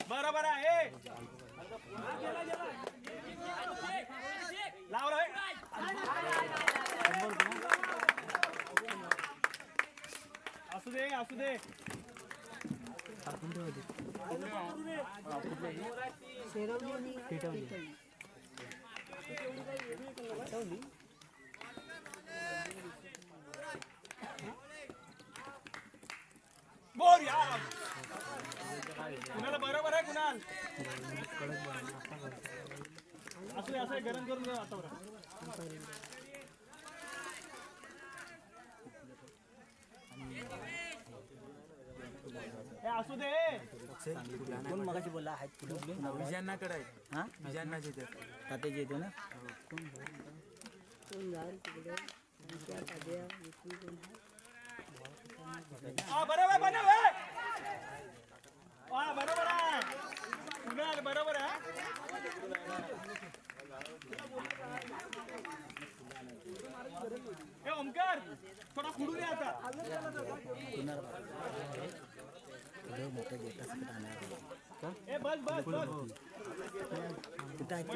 बरोबर आहे. लाव रे. असू दे असू दे. बोल यार कुणाला बरोबर आहे कुणाल? असू असं गरम करून आता बरं ए, असू दे. कोण मगाशी बोलला? आहेत विजयांनाकडे आहे हा? विजयांना तिथे तात्याची येतो ना? हा बरोबर बरोबर. हा बरोबर आहे. कुणाल बरोबर आहे. ए ओमकार थोडा खुडून या आता. ए बस बस बस. कुठं आहेत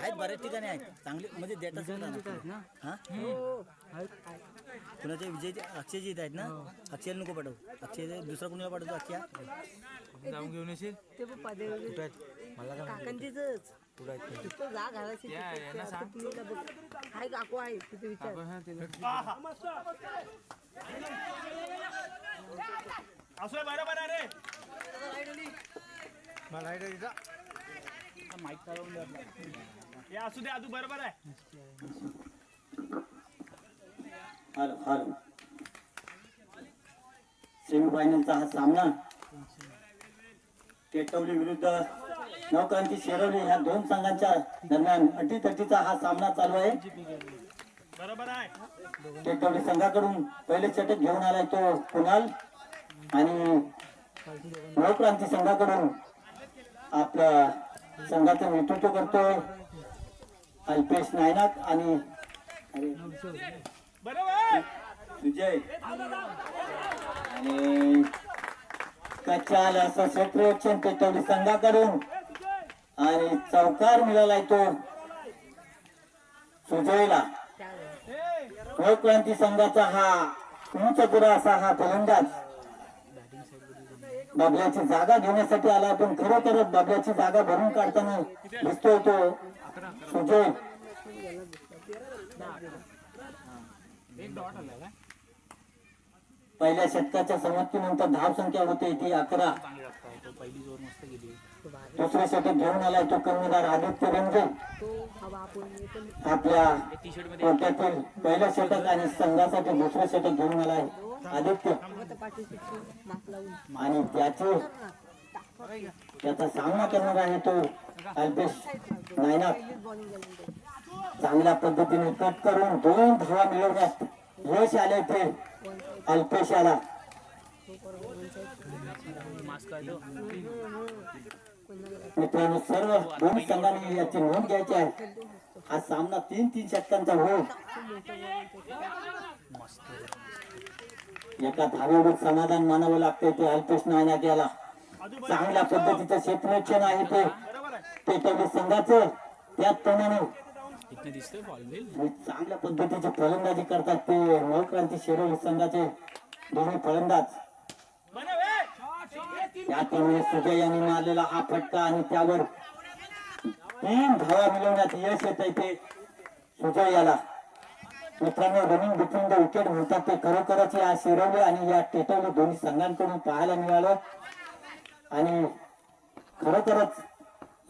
आहेत बऱ्याच ठिकाणी आहेत. चांगले म्हणजे सकट आणणार हा? कुणाचे विजय अक्षयचे इथे आहेत ना? अक्षयला नको पाठवू. अक्षय दुसरा कुणाला पाठवतो अक्षय? जाऊन घेऊन येशील? ते पप्पा दे कुठं आहेत? मला काय माहिती. काकांचीच? तिथं जा घालायची या, तिथे. यांना आता सांग. तुम्ही काय बघ. हाय काकू आहे तिथे विचार. आपण हा तिला असं आहे, बरोबर आहे रे. माईक आपला. हे असू दे आदू बरोबर आहे. हॅलो हॅलो सेमीफायनलचा हा सामना. टेटवली विरुद्ध नवक्रांती शेरवली ह्या दोन संघांच्या दरम्यान अटीतटीचा हा सामना चालू आहे. बरोबर आहे. टेटवली संघाकडून पहिले षटक घेऊन आलाय तो कुणाल आणि नवक्रांती संघाकडून आपल्या संघाचं नेतृत्व करतोय. अल्पेश नायनाक आणि विजय. आणि कचाल असं क्षेत्ररक्षण पेटवली संघाकडून आणि चौकार मिळालाय तो सुजयला. क्रांती संघाचा हा उंच पुरा असा हा फलंदाज. बाबल्याची जागा घेण्यासाठी आला पण खरोखरच बाबल्याची जागा भरून काढताना दिसतोय तो सुजय. पहिल्या षटकाच्या समाप्तीनंतर धाव संख्या होते ती अकरा. पहिली जोर मस्त गेली दुसऱ्यासाठी घेऊन आलाय तो कर्णधार आदित्य रंजन आपल्या टी पहिल्या कोट्यातील षटक आणि संघासाठी दुसरं षटक घेऊन आलाय आदित्य. आणि त्याचे त्याचा सामना करणार आहे तो अल्पेश नायनाक चांगल्या पद्धतीने कट करून दोन धावा मिळवण्यात यश आले ते अल्पेश याला मित्रांनो सर्व दोन्ही संघांनी याची नोंद घ्यायची आहे. हा सामना तीन तीन षटकांचा होईल. एका धावेवर समाधान मानावं लागते ते अल्पेश नायनाक याला. चांगल्या पद्धतीचं क्षेत्ररक्षण आहे ते. बरोबर आहे. संघाचं त्याचप्रमाणे चांगल्या पद्धतीची फलंदाजी करतात ते. नवक्रांती शेरोली संघाचे दोन्ही फलंदाज. बरोबर त्याप्रमाणे सुजय यांनी मारलेला हा फटका आणि त्यावर तीन धावा मिळवण्यात यश येत आहे ते सुजय याला मित्रांनो रनिंग बिटवीन द विकेट म्हणतात ते खरोखरच या शिरवले आणि या टेटवले दोन्ही संघांकडून पाहायला मिळालं. आणि खरोखरच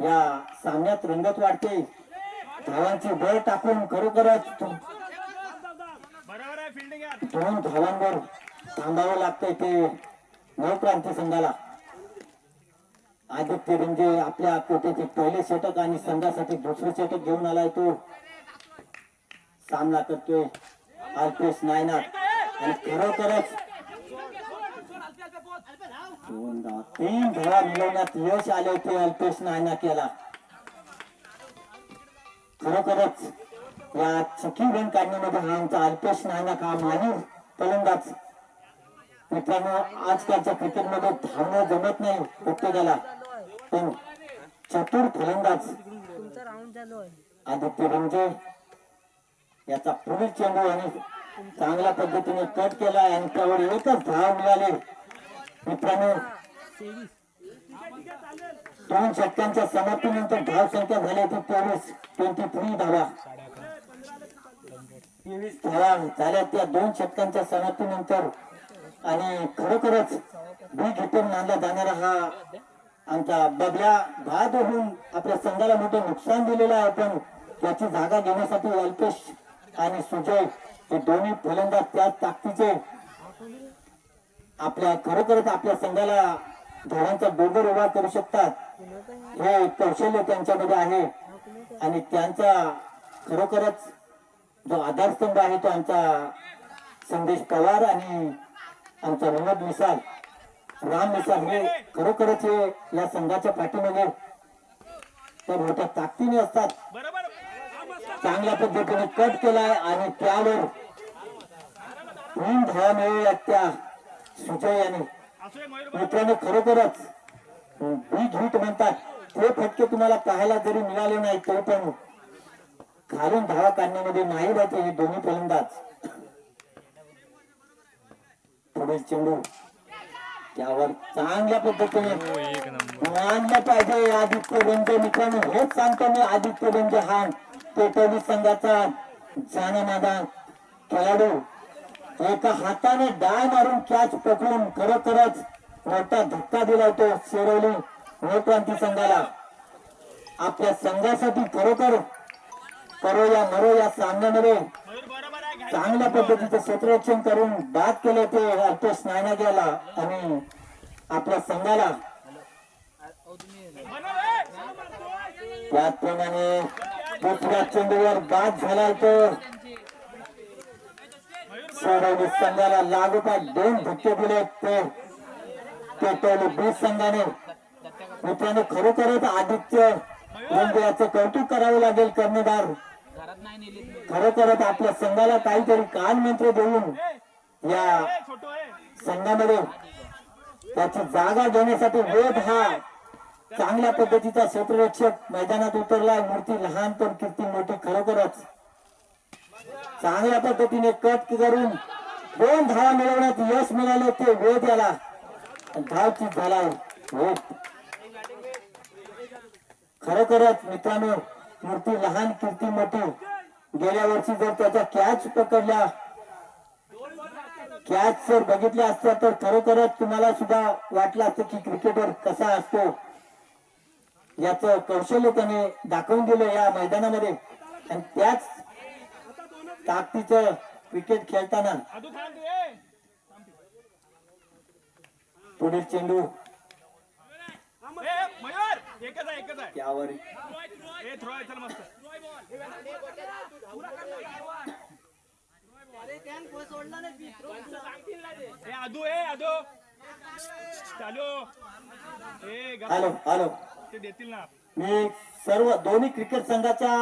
या सामन्यात रंगत वाढते. धावांची बळ टाकून खरोखरच दोन धावांवर थांबावं लागतंय ते नवक्रांती संघाला. आदित्य म्हणजे आपल्या कोटेचे पहिले षटक आणि संघासाठी दुसरे षटक घेऊन आलाय तो. सामना करतोय अल्पेश नायनाथ आणि खरोखरच तीन धावा मिळवण्यात यश आले ते अल्पेश नायना याला. खरोखरच या चुकी रन काढण्यामध्ये हा आमचा अल्पेश नायनाक हा मानव फलंदाज. मित्रांनो आजकालच्या क्रिकेटमध्ये धावणं जमत नाही प्रत्येकाला पण चतुर फलंदाज. आदित्य रंजे याचा पुढील चेंडू आणि चांगल्या पद्धतीने कट केला आणि त्यावर एकच धाव मिळाले. मित्रांनो दोन षटकांच्या समाप्तीनंतर धाव संख्या झाली ती तेवीस ट्वेंटी थ्री धावा. तेवीस धावा झाल्या त्या दोन षटकांच्या समाप्तीनंतर आणि खरोखरच बी घेतून मानला जाणारा हा आमचा बबल्या बाद होऊन आपल्या संघाला मोठं नुकसान दिलेलं आहे पण त्याची जागा घेण्यासाठी अल्पेश आणि सुजय हे दोन्ही फलंदाज त्याच ताकदीचे आपल्या खरोखरच आपल्या संघाला धोरणांचा डोंगर उभा करू शकतात. हे कौशल्य त्यांच्यामध्ये आहे. आणि त्यांचा खरोखरच जो आधारस्तंभ आहे तो आमचा संदेश पवार आणि आमचा विनोद मिसाल. राम हे खरोखरच हे या संघाच्या पाठीमागे त्या मोठ्या ताकदीने असतात. चांगल्या पद्धतीने कट केलाय आणि त्यावर धावा मिळवल्या त्या सुजय यांनी असू दे मयूर मित्रांनो खरोखरच बिग हिट म्हणतात. ते फटके तुम्हाला पाहायला जरी मिळाले नाही तरी पण खालून धावा काढण्यामध्ये नाही राहते हे दोन्ही फलंदाज. पुढील चेंडू. त्यावर चांगल्या पद्धतीने मानलं पाहिजे आदित्य बंजे मित्रांनो हेच सांगतो मी आदित्य बंजे हा पेटवली संघाचा जाणामादा खेळाडू. एका हाताने डाय मारून कॅच पकडून खरोखरच मोठा धक्का दिला तो शिरवली नवक्रांती संघाला. आपल्या संघासाठी खरोखर करो या मरो या सामन्यामध्ये चांगल्या पद्धतीचं क्षेत्ररक्षण करून बाद केले ते अर्थ नायना गेला आणि आपल्या संघाला. त्याचप्रमाणे पृथ्वीराज चेंडूवर बाद झाला तो सोडवली संघाला लागोपाठ दोन धक्के दिले ते पेटवले बीस संघाने. मित्रांनो खरोखरच आदित्य म्हणजे याचं कौतुक करावं लागेल कर्णधार. खरोखरच आपल्या संघाला काहीतरी कान मंत्र देऊन या संघामध्ये त्याची जागा घेण्यासाठी वेद हा चांगल्या पद्धतीचा क्षेत्ररक्षक मैदानात उतरलाय. मूर्ती लहान पण कीर्ती मोठी खरोखरच चांगल्या पद्धतीने कट करून दोन धावा मिळवण्यात यश मिळाले ते वेद याला. धाव चीज झाला खरोखरच मित्रांनो मूर्ती लहान कीर्ती मोठी गेल्या वर्षी जर त्याच्या कॅच पकडल्या कॅच जर बघितल्या असत्या तर खरोखरच तुम्हाला सुद्धा वाटलं असतं की क्रिकेटर कसा असतो. याच कौशल्य त्याने दाखवून दिलं या मैदानामध्ये. आणि त्याच ताकदीचं क्रिकेट खेळताना! पुढील चेंडू. त्यावर आदू ए आदू. चालू. ए हॅलो हॅलो. ते देतील ना. मी सर्व दोन्ही क्रिकेट संघाच्या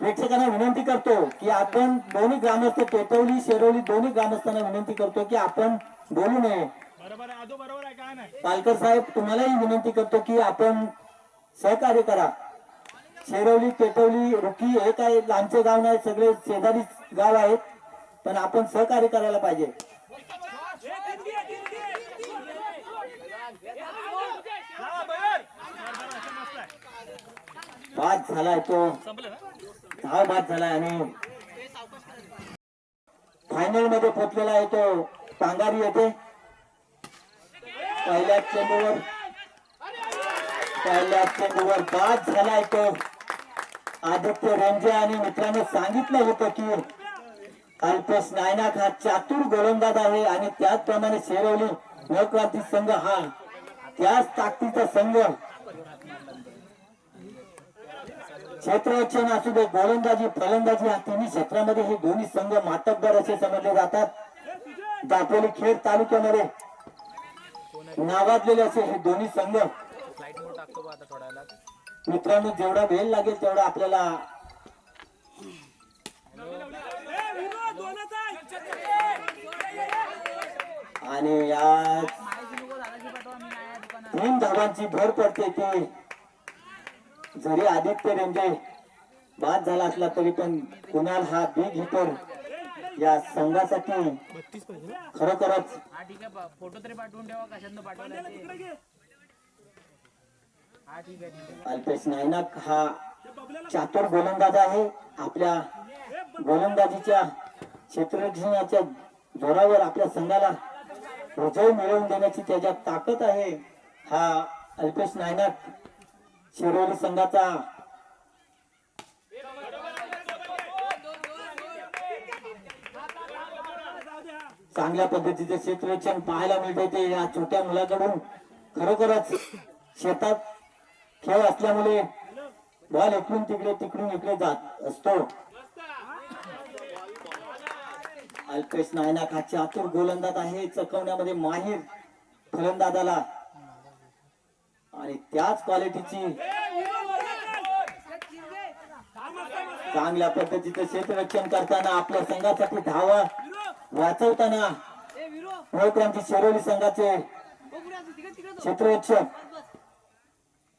प्रेक्षकांना विनंती करतो की आपण दोन्ही ग्रामस्थ टेटवली शेरवली दोन्ही ग्रामस्थांना विनंती करतो की आपण बोलू नये. बरोबर आहे. आदू बरोबर आहे काय नाही? पालकर साहेब तुम्हालाही विनंती करतो की आपण सहकार्य करा. शेरवली पेटवली रुकी हे काय लांबचे गाव नाही सगळे शेजारी गाव आहेत. पण आपण सहकार्य करायला पाहिजे. बाद झालाय तो. धाव बाद झालाय आणि फायनलमध्ये पोचलेला आहे तो पांगारी येते पहिल्या चेंडूवर पहिल्या चेंडूवर बाद झालाय तो. आदित्य रेंजे आणि मित्रांनो सांगितलं होतं की अल्पेश नायनाक हा चातुर गोलंदाज आहे आणि त्याचप्रमाणे शेरवली नवक्रांती संघ हा त्याच ताकदीचा संघ. क्षेत्ररक्षण असू दे गोलंदाजी फलंदाजी या तिन्ही क्षेत्रामध्ये हे दोन्ही संघ मातब्बर असे समजले जातात. दापोली खेड तालुक्यामध्ये नावाजलेले असे हे दोन्ही संघ. मित्रांनो जेवढा वेळ लागेल तेवढा आपल्याला आणि या तीन धावांची भर पडते की जरी आदित्य रेंजे बाद झाला असला तरी पण कुणाल हा बिग हिटर या संघासाठी खरोखरच फोटो तरी पाठवून ठेवा कशातनं पाठवलं ते हा ठीक आहे ठीक आहे अल्पेश नायनाक हा चातुर गोलंदाज आहे. आपल्या गोलंदाजीच्या क्षेत्ररक्षणाच्या जोरावर आपल्या संघाला हृदय मिळवून देण्याची त्याच्यात ताकद आहे. हा अल्पेश नायनाक शिरोली संघाचा चांगल्या पद्धतीचे क्षेत्ररक्षण पाहायला मिळते ते या छोट्या मुलाकडून. खरोखरच शेतात खेळ असल्यामुळे बॉल इकडून तिकडे तिकडून इकडे जात असतो. अल्पेश नायनाक हा चातुर गोलंदाज आहे. चकवण्यामध्ये माहीर फलंदाजाला. आणि त्याच क्वालिटीची चांगल्या पद्धतीचं क्षेत्ररक्षण करताना आपल्या संघासाठी धावा वाचवताना मोहक्रांती शिरोली संघाचे क्षेत्ररक्षक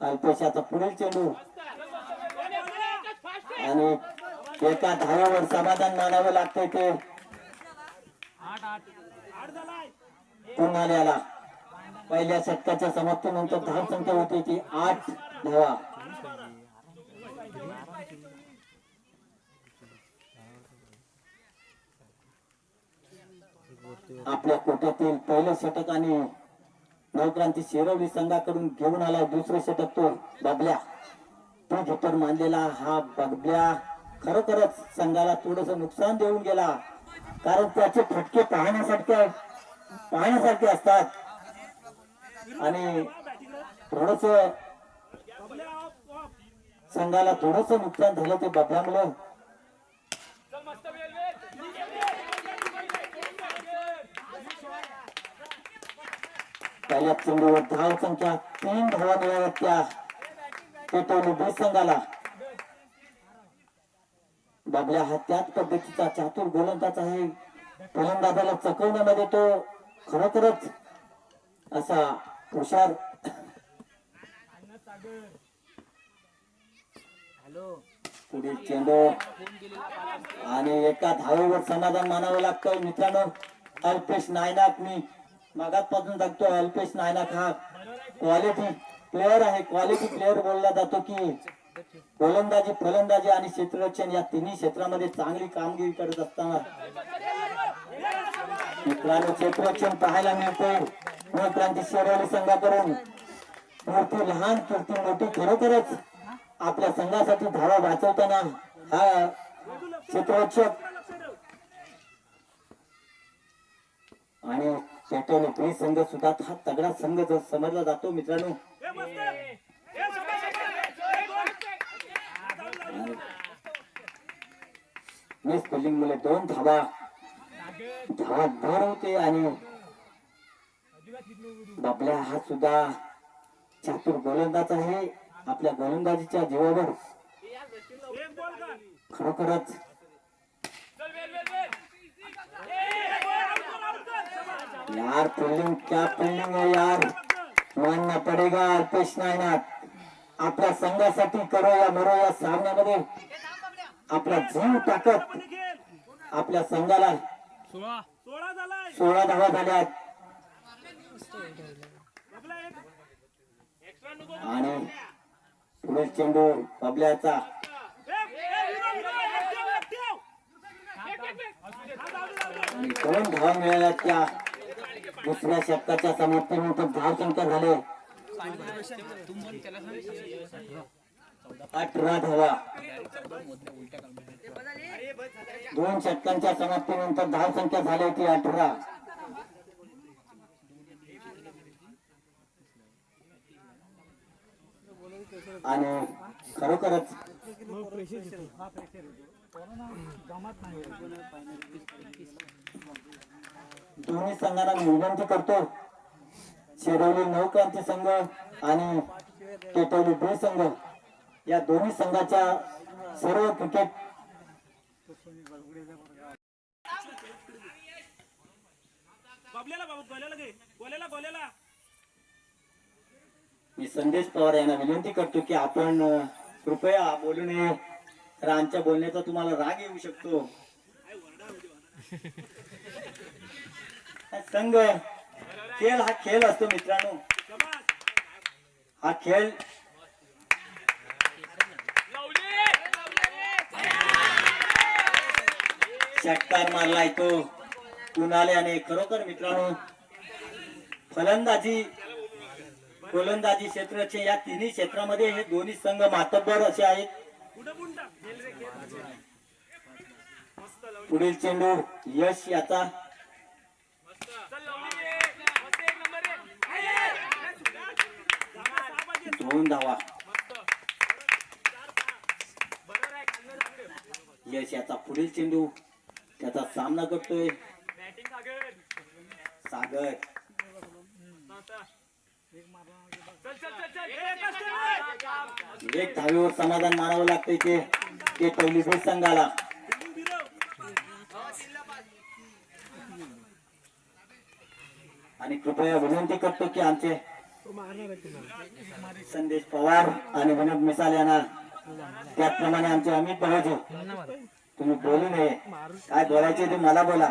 आणि ते आता पुढे चेंडू. आणि एका धावावर समाधान मानावं लागतंय ते. पुन्हा पहिल्या षटकाच्या समाप्तीनंतर धाव संख्या होती ती आठ धावा. आपल्या कोट्यातील पहिलं षटक आणि नवक्रांती शिरवली संघाकडून घेऊन आला दुसरं षटक तो बबल्या. तो झुटर मानलेला हा बबल्या खरोखरच संघाला थोडस नुकसान देऊन गेला. कारण त्याचे फटके पाहण्यासारखे पाहण्यासारखे असतात. आणि थोडस संघाला थोडस नुकसान झालं ते बबल्यामुळं. पहिल्या चेंडूवर धाव संख्या तीन धावा मिळाल्या पेटवली बीस संघाला बाबल्या हा त्याच पद्धतीचा चातुर गोलंदाज आहे. फलंदाजाला चकवण्यामध्ये तो खरोखरच असा हुशार हॅलो पुढील चेंडू. आणि एका धावेवर समाधान मानावं लागतं. मित्रांनो अल्पेश नायनाक मी मागात पासून सांगतो अल्पेश नायनाक हा क्वालिटी प्लेअर आहे. क्वालिटी प्लेअर बोलला जातो की गोलंदाजी फलंदाजी आणि क्षेत्ररक्षण या तिन्ही क्षेत्रामध्ये चांगली कामगिरी करत असताना मित्रांनो क्षेत्ररक्षण पाहायला मिळते. क्रांती शेरवाली संघाकडून. मूर्ती लहान कीर्ती मोठी खरोखरच आपल्या संघासाठी धावा वाचवताना हा क्षेत्ररक्षक पेटवले प्री संघ सुद्धा हा तगडा संघ जो समजला जातो मित्रांनो. मिस फिल्डिंग मुले दोन धावा. धावा भर होते आणि बाबल्या हा सुद्धा चातुर गोलंदाज आहे. आपल्या गोलंदाजीच्या जीवावर खरोखरच यार फिल्डिंग क्या फिल्डिंग है यार? मानना पडेगा अल्पेश नायनाथ आपल्या संघासाठी करो या मरो या सामन्यामध्ये. आपला जीव टाकत आपल्या संघाला सोळा. धावा झाल्या आणि पुढील चेंडू बबल्याचा. दोन धावा मिळाल्या त्या. दुसऱ्या शतकाच्या समाप्तीनंतर धाव संख्या झाले. अठरा धावा. दोन षटकांच्या समाप्तीनंतर धाव संख्या झाली होती अठरा. आणि खरोखरच दोन्ही संघांना मी विनंती करतो. शिरवली नौक्रांती संघ आणि टेटवली बे संघ. या दोन्ही संघाच्या सर्व क्रिकेट मी संदेश पवार यांना विनंती करतो की आपण कृपया बोलू नये. तर आमच्या बोलण्याचा तुम्हाला राग येऊ शकतो. संघ खेळ हा खेळ असतो मित्रांनो. हा खेळ षटकार मारलाय तो कुणाल्याने खरोखर मित्रांनो फलंदाजी गोलंदाजी क्षेत्राचे या तिन्ही क्षेत्रामध्ये हे दोन्ही संघ मातब्बर असे आहेत. पुढील चेंडू यश याचा दोन धावा यश याचा पुढील चेंडू. त्याचा सामना करतोय. सागर. एक धावेवर समाधान मानावं लागतंय ते ते पहिली भेट संघाला आणि कृपया विनंती करतो की आमचे संदेश पवार आणि विनोद मिसाल यांना त्याचप्रमाणे आमचे अमित भाऊजी तुम्ही बोलू नये. काय बोलायचे ते मला बोला.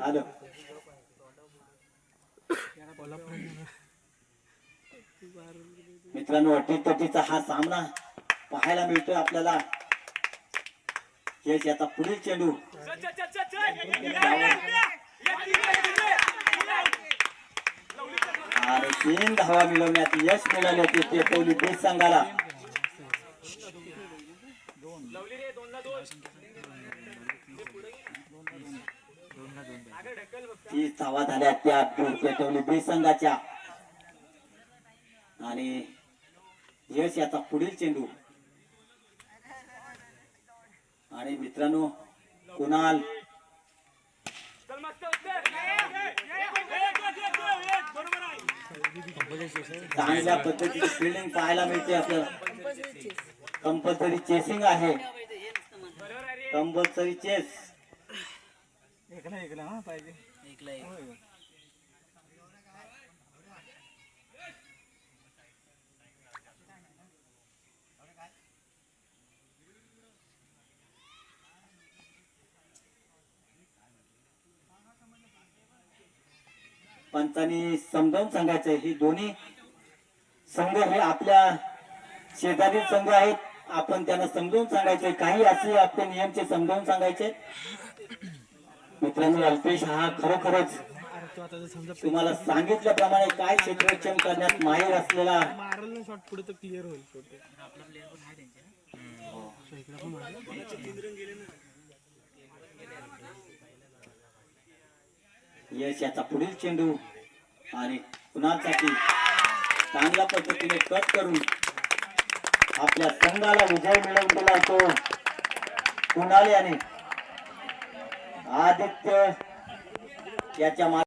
हॅलो. मित्रांनो अटीतटीचा हा सामना पाहायला मिळतोय आपल्याला. यश याचा पुढील चेंडू. तीन धावा मिळवण्यात यश मिळवण्यात येते टेकवली बेस संघाला. तीस धावा झाल्या त्या पेटवली बेस संघाच्या. आणि यश याचा पुढील चेंडू. आणि मित्रांनो कुणाल बरोबर आहे चांगल्या पद्धतीची फिल्डिंग पाहायला मिळते आपल्याला. कंपल्सरी चेसिंग आहे. कंपल्सरी चेस एकला एक. पंचांनी समजावून सांगायचंय ही दोन्ही संघ हे आपल्या शेजारी संघ आहेत. आपण त्यांना समजावून सांगायचे. काही असे आपले नियमचे समजावून सांगायचे. मित्रांनो अल्पेश हा खरोखरच तुम्हाला सांगितल्याप्रमाणे काय क्षेत्ररक्षण करण्यात माहीर असलेला क्लिअर होईल यश याचा पुढील चेंडू आणि कुणासाठी चांगल्या पद्धतीने कट करून आपल्या संघाला विजय मिळवून दिला तो कुणाल याने. आदित्य याच्या मा-